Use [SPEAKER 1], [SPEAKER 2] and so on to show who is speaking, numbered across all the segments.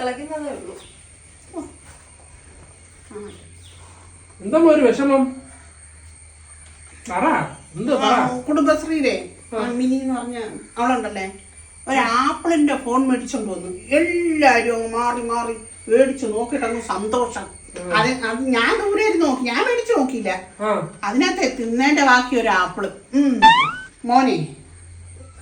[SPEAKER 1] തിളയ്ക്കുന്നതേ ഉള്ളൂ.
[SPEAKER 2] എന്താ ഒരു വിഷമം? പറ. എന്ത് പറ?
[SPEAKER 3] കുടുംബശ്രീയിലെ മിനി എന്ന് പറഞ്ഞ അവളുണ്ടല്ലേ? ഒരു ആപ്പിളിന്റെ ഫോൺ മേടിച്ചോണ്ട് വന്നു. എല്ലാരും അങ്ങ് മാറി മാറി മേടിച്ചു നോക്കിട്ടു സന്തോഷം. അത് അത് ഞാൻ ദൂരെ ഇരുന്ന് നോക്കി. ഞാൻ മേടിച്ചു നോക്കിയില്ല. അതിനകത്ത് തിന്നേന്റെ ബാക്കി ഒരു ആപ്പിൾ. ഉം. മോനെ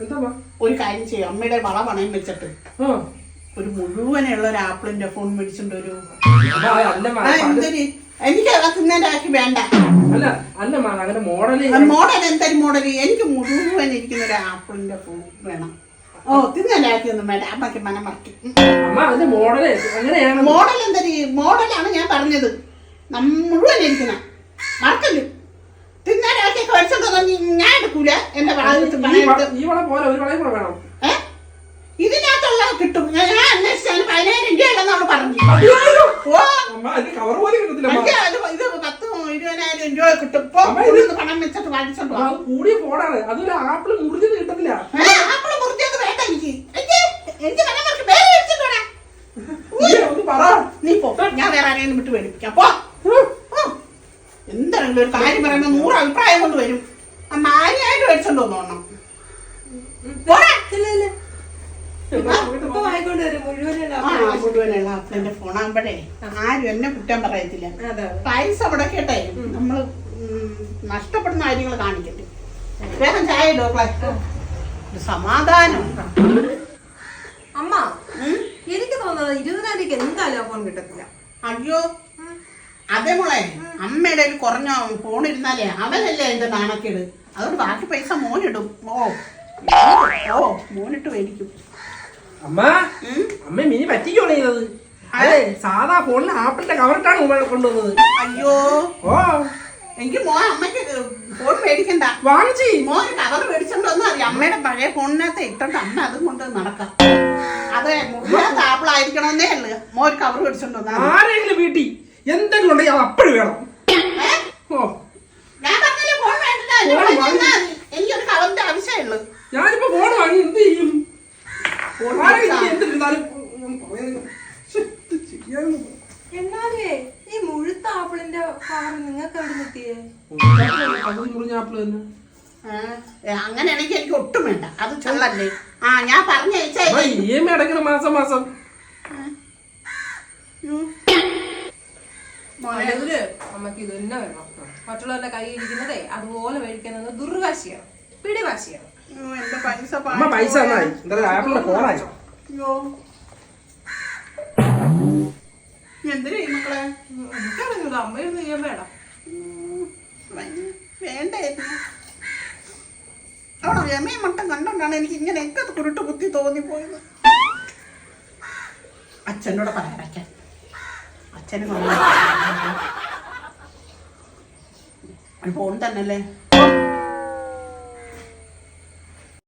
[SPEAKER 2] എന്താ
[SPEAKER 3] ഒരു കാര്യം ചെയ്യും. അമ്മയുടെ വള പണയം വെച്ചിട്ട്.
[SPEAKER 2] ആ.
[SPEAKER 3] ഒരു മുഴുവനുള്ള ഒരു ആപ്പിളിന്റെ ഫോൺ മേടിച്ചിട്ടുണ്ട് ഒരു എന്തൊരു എനിക്ക് അത് ആക്കി വേണ്ട.
[SPEAKER 2] അല്ല അല്ല അങ്ങനെ മോഡൽ
[SPEAKER 3] മോഡൽ എന്തൊരു മോഡൽ എനിക്ക് മുഴുവൻ ഇരിക്കുന്ന ഒരു ആപ്പിളിന്റെ ഫോൺ വേണം. ഓ തിന്നലാക്കിയൊന്നും വേണ്ട. അമ്മയ്ക്ക് മനം മറക്കി. മോഡൽ എന്തൊരു മോഡലാണ് ഞാൻ പറഞ്ഞത്. മുഴുവൻ ഇരിക്കുന്ന. മറക്കല്ലേ? തിന്നേന്റെ ബാക്കിയൊക്കെ മേടിച്ചോണ്ട് ഞാൻ എടുക്കൂല. എന്റെ പണം
[SPEAKER 2] വള-
[SPEAKER 3] എടുത്ത്
[SPEAKER 2] ഈ വള പോലെ ഒരു വളയും കൂടെ വേണം
[SPEAKER 3] ഏ? ഇതിനകത്തുള്ള കിട്ടും ഞാൻ ഞാൻ അന്വേഷിച്ചാൽ പതിനായിരം രൂപയല്ലെന്ന് അവൾ പറഞ്ഞു ഓ
[SPEAKER 2] അമ്മ അതിന്റെ കവർ പോലും
[SPEAKER 3] ഇത് പത്ത് ഇരുപതിനായിരം രൂപ കിട്ടും. ഇപ്പൊ ഉള്ളിന്ന് പണം വെച്ചിട്ട് വാങ്ങിച്ചോണ്ട് വാ.
[SPEAKER 2] അത് കൂടിയ ഫോണാണ് അതൊരു ആപ്പിൾ മുറിഞ്ഞത് കിട്ടത്തില്ല.
[SPEAKER 3] ഏ, ആപ്പിൾ മുറിച്ചത് വേണ്ട എനിക്ക്. എനിക്ക് എനിക്ക് പണം വേറെ മേടിച്ചിട്ട്.
[SPEAKER 2] നീ ഒന്ന് പറ.
[SPEAKER 3] നീ പോ. ഞാൻ വേറെ ആരെയും വിട്ട് മേടിപ്പിക്കാം പോ. ഉം. എന്താണെങ്കിലും ഒരു കാര്യം പറയുമ്പോ നൂറ് അഭിപ്രായം കൊണ്ട് വരും. മേടിച്ചോണ്ട് വന്നോണം. പോരാ
[SPEAKER 1] ഇല്ല ഇല്ല. ഇപ്പൊ
[SPEAKER 3] ആ മുഴുവനുള്ള ആപ്പിളിന്റെ ഫോണാകുമ്പോഴേ ആരും എന്നെ കുറ്റം പറയത്തില്ല. പൈസ മുടക്കട്ടെ നമ്മൾ നഷ്ടപ്പെടുന്ന കാര്യങ്ങൾ കാണിക്കട്ടെ. വേഗം ചായ ഇടോക്കളെ ഒരു സമാധാനം.
[SPEAKER 1] അമ്മ എനിക്ക് തോന്നുന്നത് ഇരുപതിനായിരം എന്തായാലും ഫോൺ കിട്ടത്തില്ല.
[SPEAKER 3] അയ്യോ. അതേ മോളെ അമ്മയുടെ ഒരു കുറഞ്ഞ ഫോൺ ഇരുന്നാലേ അവനല്ലേ എന്റെ നാണക്കേട്. അതുകൊണ്ട് ബാക്കി പൈസ മോനിടും. ഓ. ഓ മോനിട്ട് മേടിക്കും.
[SPEAKER 2] അമ്മ? അമ്മ മിനി പറ്റിക്കോളെ ചെയ്തത്. അതെ സാധാ ഫോണിൽ ആപ്പിളിന്റെ കവറിട്ടാണ് കൊണ്ടുവന്നത്.
[SPEAKER 3] അയ്യോ.
[SPEAKER 2] ഓ.
[SPEAKER 3] എനിക്ക് മോ അമ്മയ്ക്ക് ഫോൺ മേടിക്കണ്ട.
[SPEAKER 2] വാങ്ങിച്ചി.
[SPEAKER 3] മോൻ കവർ മേടിച്ചോണ്ട് വന്നു അറിയാം. അമ്മയുടെ പഴയ ഫോണിനകത്ത് ഇട്ടോണ്ട് അമ്മ അതും കൊണ്ട് നടക്കാം. അതെ മുറിയാത്ത ആപ്പിളായിരിക്കണമെന്നേ ഉള്ളു. മോൻ കവർ മേടിച്ചോണ്ട് വന്നാ മതി.
[SPEAKER 2] ആരെങ്കിലും വീട്ടിൽ എന്തെങ്കിലും ഉണ്ടെങ്കിൽ അത് അപ്പോഴും വേണം. ഓ
[SPEAKER 3] ഞാൻ പറഞ്ഞില്ലേ ഫോൺ വേണ്ട
[SPEAKER 2] ഫോൺ വാങ്ങി.
[SPEAKER 3] എനിക്കൊരു കവറിന്റെ ആവശ്യമേ ഉള്ളൂ
[SPEAKER 2] ഞാനിപ്പോ ഫോൺ വാങ്ങി എന്ത് ചെയ്യും
[SPEAKER 3] ഫോൺ
[SPEAKER 2] ആരെങ്കിലും
[SPEAKER 3] മേടിച്ചാ.
[SPEAKER 2] എന്തിരുന്നാലും ശ്ശെ, ഇത് ചെയ്യാന്ന്
[SPEAKER 1] എന്നാലേ ഈ മുഴുത്ത ആപ്പിളിന്റെ കവർ നിങ്ങൾക്ക് എവിടെ നിൽക്കിയേ
[SPEAKER 2] അത് മുറിഞ്ഞ ആപ്പിൾ തന്നെ
[SPEAKER 3] അങ്ങനെയാണെങ്കിൽ എനിക്ക് ഒട്ടും വേണ്ട. അത് ചൊല്ലല്ലേ? ആ ഞാൻ പറഞ്ഞയച്ചേ
[SPEAKER 2] അടയ്ക്കണം മാസം മാസം.
[SPEAKER 3] മോനെ.
[SPEAKER 1] അമ്മയ്ക്ക് ഇത് തന്നെ വേണം. മറ്റുള്ളവരുടെ കൈ ഇരിക്കുന്നതേ അതുപോലെ മേടിക്കുന്നത് ദുർവാശിയാണ്. പിടിവാശിയാണ്.
[SPEAKER 3] പൈസ
[SPEAKER 2] പൈസ ആപ്പിളിന്റെ ഫോണായി
[SPEAKER 3] അയ്യോ
[SPEAKER 1] അമ്മ ഇരുന്ന് ചെയ്യാൻ വേണം
[SPEAKER 3] വേണ്ടേ. അവിടെ രമയും മട്ടം കണ്ടോണ്ടാണ് എനിക്ക് ഇങ്ങനെയൊക്കെ കുരുട്ട് കുത്തി തോന്നിപ്പോയത് അച്ഛനോട് പറയാൻ അച്ഛനും ഫോൺ തന്നല്ലേ?